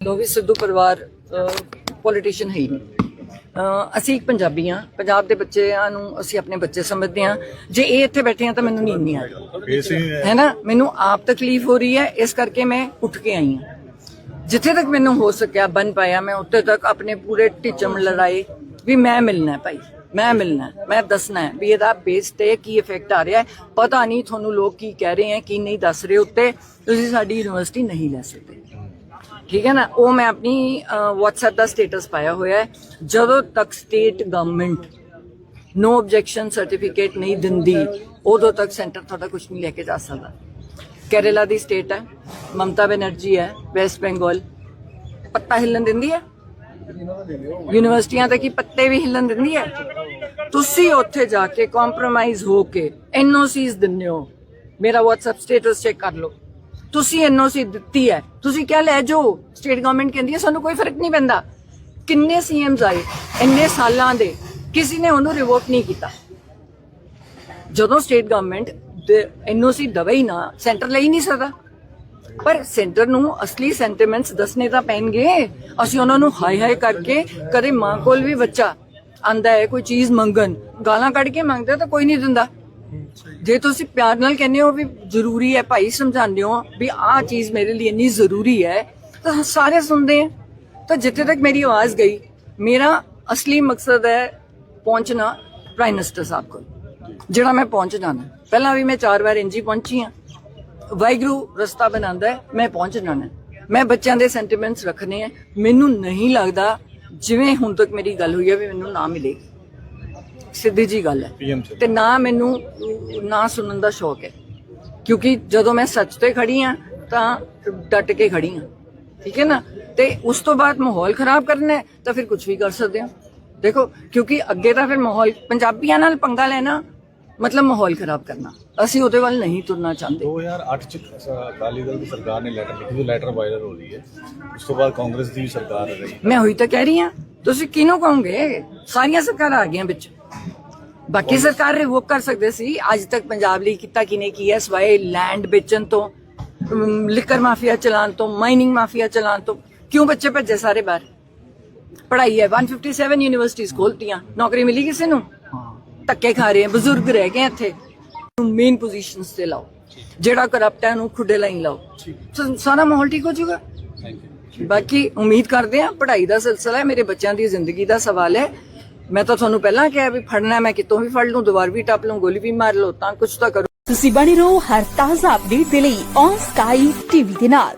ਲੋ ਵੀ ਸਿੱਧੂ ਪਰਿਵਾਰ ਪੋਲੀਟੀਸ਼ੀਅਨ ਹੈ ਹੀ ਨਹੀਂ। ਅਸੀਂ ਇੱਕ ਪੰਜਾਬੀ ਹਾਂ। ਪੰਜਾਬ ਦੇ ਬੱਚਿਆਂ ਨੂੰ ਅਸੀਂ ਆਪਣੇ ਬੱਚੇ ਸਮਝਦੇ ਹਾਂ। ਜੇ ਇਹ ਇੱਥੇ ਬੈਠੇ ਆ ਤਾਂ ਮੈਨੂੰ ਨੀਂਦ ਨਹੀਂ ਆ ਰਹੀ। ਹੈ। ਨਾ? ਮੈਨੂੰ ਆਪ ਤਕਲੀਫ ਹੋ ਰਹੀ ਹੈ। ਇਸ ਕਰਕੇ ਮੈਂ ਉੱਠ ਕੇ ਆਈ ਹਾਂ। ਜਿੱਥੇ ਤੱਕ ਮੈਨੂੰ ਹੋ ਸਕਿਆ ਬਨ ਪਾਇਆ ਮੈਂ ਉੱਥੇ ਤੱਕ ਆਪਣੇ ਪੂਰੇ ਢਿੱਚਮ ਲੜਾਏ ਵੀ ਮੈਂ ਮਿਲਣਾ ਹੈ ਭਾਈ। ਮੈਂ ਮਿਲਣਾ ਮੈਂ ਦੱਸਣਾ ਹੈ ਵੀ ਇਹਦਾ ਬੇਸ ਤੇ ਕੀ ਇਫੈਕਟ ਆ ਰਿਹਾ ਹੈ। ਪਤਾ ਨਹੀਂ ਤੁਹਾਨੂੰ ਲੋਕ ਕੀ ਕਹਿ ਰਹੇ ਹੈ ਕੀ ਨਹੀਂ ਦੱਸ ਰਹੇ ਉੱਤੇ। ਤੁਸੀਂ ਸਾਡੀ ਯੂਨੀਵਰਸਿਟੀ ਨਹੀਂ ਲੈ ਸਕਦੇ। ਠੀਕ ਹੈ ਨਾ, ਉਹ ਮੈਂ ਆਪਣੀ WhatsApp ਦਾ ਸਟੇਟਸ ਪਾਇਆ ਹੋਇਆ ਹੈ। ਜਦੋਂ ਤੱਕ state government no objection certificate ਨਹੀਂ ਦਿੰਦੀ, ਉਦੋਂ ਤੱਕ ਸੈਂਟਰ ਤੁਹਾਡਾ ਕੁਝ ਨਹੀਂ ਲੈ ਕੇ ਜਾ ਸਕਦਾ। ਕੇਰਲਾ ਦੀ ਸਟੇਟ ਹੈ, ਮਮਤਾ ਬੈਨਰਜੀ ਹੈ ਵੈਸਟ ਬੰਗਾਲ ਪੱਤਾ ਹਿੱਲਣ ਦਿੰਦੀ ਹੈ? ਯੂਨੀਵਰਸਿਟੀਆਂ ਤੇ ਕੀ ਪੱਤੇ ਵੀ ਹਿੱਲਣ ਦਿੰਦੀ ਹੈ? ਤੁਸੀਂ ਉੱਥੇ ਜਾ ਕੇ ਕੰਪਰੋਮਾਈਜ਼ ਹੋ ਕੇ ਐਨਓਸੀਸ ਦਿੰਦੇ ਹੋ। ਮੇਰਾ WhatsApp ਸਟੇਟਸ ਚੈੱਕ ਕਰ ਲਓ। ਤੁਸੀਂ ਐਨਓਸੀ ਦਿੱਤੀ ਹੈ। ਤੁਸੀਂ ਕਿਆ ਲੈ ਜੋ ਸਟੇਟ ਗਵਰਨਮੈਂਟ ਕਹਿੰਦੀ ਹੈ, ਸਾਨੂੰ ਕੋਈ ਫ਼ਰਕ ਨਹੀਂ ਪੈਂਦਾ। ਕਿੰਨੇ ਸੀਐਮਸ ਆਏ, ਇੰਨੇ ਸਾਲਾਂ ਦੇ, ਕਿਸੇ ਨੇ ਉਹਨੂੰ ਰਿਵੋਕ ਨਹੀਂ ਕੀਤਾ। ਜਦੋਂ ਸਟੇਟ ਗਵਰਨਮੈਂਟ ਐਨਓਸੀ ਦਵੇ ਨਾ ਸੈਂਟਰ ਲਈ ਨਹੀਂ ਸਕਦਾ। ਪਰ ਸੈਂਟਰ ਨੂੰ ਅਸਲੀ ਸੈਂਟੀਮੈਂਟਸ ਦੱਸਣੇ ਤਾਂ ਪੈਣਗੇ। ਅਸੀਂ ਉਹਨਾਂ ਨੂੰ ਹਾਈ ਹਾਈ ਕਰਕੇ ਕਦੇ ਮਾਂ ਕੋਲ ਵੀ ਬੱਚਾ ਆਂਦਾ ਹੈ, ਕੋਈ ਚੀਜ਼ ਮੰਗਣ, ਗਾਲਾਂ ਕੱਢ ਕੇ ਮੰਗਦਾ ਤਾਂ ਕੋਈ ਨਹੀਂ ਦਿੰਦਾ। ਜੇ ਤੁਸੀਂ ਪਿਆਰ ਨਾਲ ਕਹਿੰਦੇ ਹੋ ਵੀ ਜ਼ਰੂਰੀ ਹੈ ਭਾਈ, ਸਮਝਾਉਂਦੇ ਹੋ ਵੀ ਆਹ ਚੀਜ਼ ਮੇਰੇ ਲਈ ਇੰਨੀ ਜ਼ਰੂਰੀ ਹੈ, ਤਾਂ ਸਾਰੇ ਸੁਣਦੇ ਆ। ਤਾਂ ਜਿੱਥੇ ਤੱਕ ਮੇਰੀ ਆਵਾਜ਼ ਗਈ, ਮੇਰਾ ਅਸਲੀ ਮਕਸਦ ਹੈ ਪਹੁੰਚਣਾ ਪ੍ਰਾਈਮ ਮਿਨਿਸਟਰ ਸਾਹਿਬ ਕੋਲ, ਜਿਹੜਾ ਮੈਂ ਪਹੁੰਚ ਜਾਣਾ। ਪਹਿਲਾਂ ਵੀ ਮੈਂ ਚਾਰ ਵਾਰ ਇੰਜੀ ਪਹੁੰਚੀ ਹਾਂ। ਵਾਹਿਗੁਰੂ ਰਸਤਾ ਬਣਾਉਂਦਾ ਮੈਂ ਪਹੁੰਚ ਜਾਣਾ। ਮੈਂ ਬੱਚਿਆਂ ਦੇ ਸੈਂਟੀਮੈਂਟਸ ਰੱਖਣੇ ਆ। ਮੈਨੂੰ ਨਹੀਂ ਲੱਗਦਾ ਜਿਵੇਂ ਹੁਣ ਤੱਕ ਮੇਰੀ ਗੱਲ ਹੋਈ ਹੈ ਵੀ ਮੈਨੂੰ ਨਾ ਮਿਲੇਗੀ। ਸਿੱਧੀ ਜੀ ਗੱਲ ਹੈ। ਤੇ ਨਾ ਮੈਨੂੰ ਨਾ ਸੁਣਨ ਦਾ ਸ਼ੌਕ ਹੈ। ਕਿਉਂਕਿ ਜਦੋਂ ਮੈਂ ਸੱਚ ਤੇ ਖੜੀ ਆ ਤਾਂ ਡਟ ਕੇ ਖੜੀ ਆ ਠੀਕ ਹੈ ਨਾ? ਤੇ ਉਸ ਤੋਂ ਬਾਅਦ ਮਾਹੌਲ ਖਰਾਬ ਕਰਨਾ ਹੈ ਤਾਂ ਫਿਰ ਕੁਝ ਵੀ ਕਰ ਸਕਦੇ ਹਾਂ। ਦੇਖੋ ਕਿਉਂਕਿ ਅੱਗੇ ਤਾਂ ਫਿਰ ਮਾਹੌਲ ਪੰਜਾਬੀਆਂ ਨਾਲ ਪੰਗਾ ਲੈਣਾ ਮਤਲਬ ਮਾਹੌਲ ਖਰਾਬ ਕਰਨਾ। ਅਸੀਂ ਉਹਦੇ ਵੱਲ ਨਹੀਂ ਤੁਰਨਾ ਚਾਹੁੰਦੇ। 2008 ਚ ਅਕਾਲੀ ਦਲ ਦੀ ਸਰਕਾਰ ਨੇ ਲੈਟਰ ਲਿਖੀ ਜੋ ਲੈਟਰ ਵਾਇਰਲ ਹੋ ਰਹੀ ਹੈ। ਉਸ ਤੋਂ ਬਾਅਦ ਕਾਂਗਰਸ ਦੀ ਵੀ ਸਰਕਾਰ ਆ ਰਹੀ ਮੈਂ ਹੋਈ ਤਾਂ ਕਹਿ ਰਹੀ ਹਾਂ। ਤੁਸੀਂ ਕਿਹਨੂੰ ਕਹੋਗੇ? ਸਾਰੀਆਂ ਸਰਕਾਰਾਂ ਆ ਗਈਆਂ ਵਿੱਚ। ਬਾਕੀ ਸਰਕਾਰ ਰਿਵੋਕ ਕਰ ਸਕਦੇ ਸੀ। ਅੱਜ ਤੱਕ ਪੰਜਾਬ ਲਈ ਕੀਤਾ ਕਿਨੇ ਕੀ ਹੈ? ਸਵਾਏ ਲੈਂਡ ਵੇਚਣ ਤੋਂ ਲਿਕਰ ਮਾਫੀਆ ਚਲਾਨ ਤੋਂ ਮਾਈਨਿੰਗ ਮਾਫੀਆ ਚਲਾਨ ਤੋਂ। ਕਿਉਂ ਬੱਚੇ ਭੱਜੇ ਸਾਰੇ ਬਾਹਰ? ਪੜ੍ਹਾਈ ਹੈ। 157 ਯੂਨੀਵਰਸਿਟੀਆਂ ਖੋਲਤੀਆਂ ਨੌਕਰੀ ਮਿਲੀ ਕਿਸੇ ਨੂੰ? ਧੱਕੇ ਖਾ ਰਹੇ ਆ ਬਜ਼ੁਰਗ ਰਹਿ ਗਏ ਇੱਥੇ। ਮੇਨ ਪੋਜੀਸ਼ਨਸ ਤੇ ਲਾਓ। ਜਿਹੜਾ ਕਰਪਟ ਹੈ ਉਹਨੂੰ ਖੁੱਡੇ ਲਾਈਨ ਲਾਓ। ਸਾਰਾ ਮਾਹੌਲ ਠੀਕ ਹੋ ਜਾਊਗਾ? ਬਾਕੀ ਉਮੀਦ ਕਰਦੇ ਆ ਪੜ੍ਹਾਈ ਦਾ ਸਿਲਸਿਲਾ ਹੈ। ਮੇਰੇ ਬੱਚਿਆਂ ਦੀ ਜ਼ਿੰਦਗੀ ਦਾ ਸਵਾਲ ਹੈ। ਮੈਂ ਤਾਂ ਤੁਹਾਨੂੰ ਪਹਿਲਾਂ ਕਿਹਾ ਵੀ ਫੜਨਾ ਮੈਂ ਕਿਤੋਂ ਵੀ ਫੜ ਲੂੰ, ਦੁਬਾਰ ਵੀ ਟੱਪ ਲੂੰ, ਗੋਲੀ ਵੀ ਮਾਰ ਲਓ, ਤਾਂ ਕੁਝ ਤਾਂ ਕਰੋ। ਤੁਸੀਂ ਬਣੇ ਰਹੋ ਹਰ ਤਾਜ਼ਾ ਅਪਡੇਟ ਦੇ ਲਈ ਔਨ ਸਕਾਈ ਟੀਵੀ ਦੇ ਨਾਲ।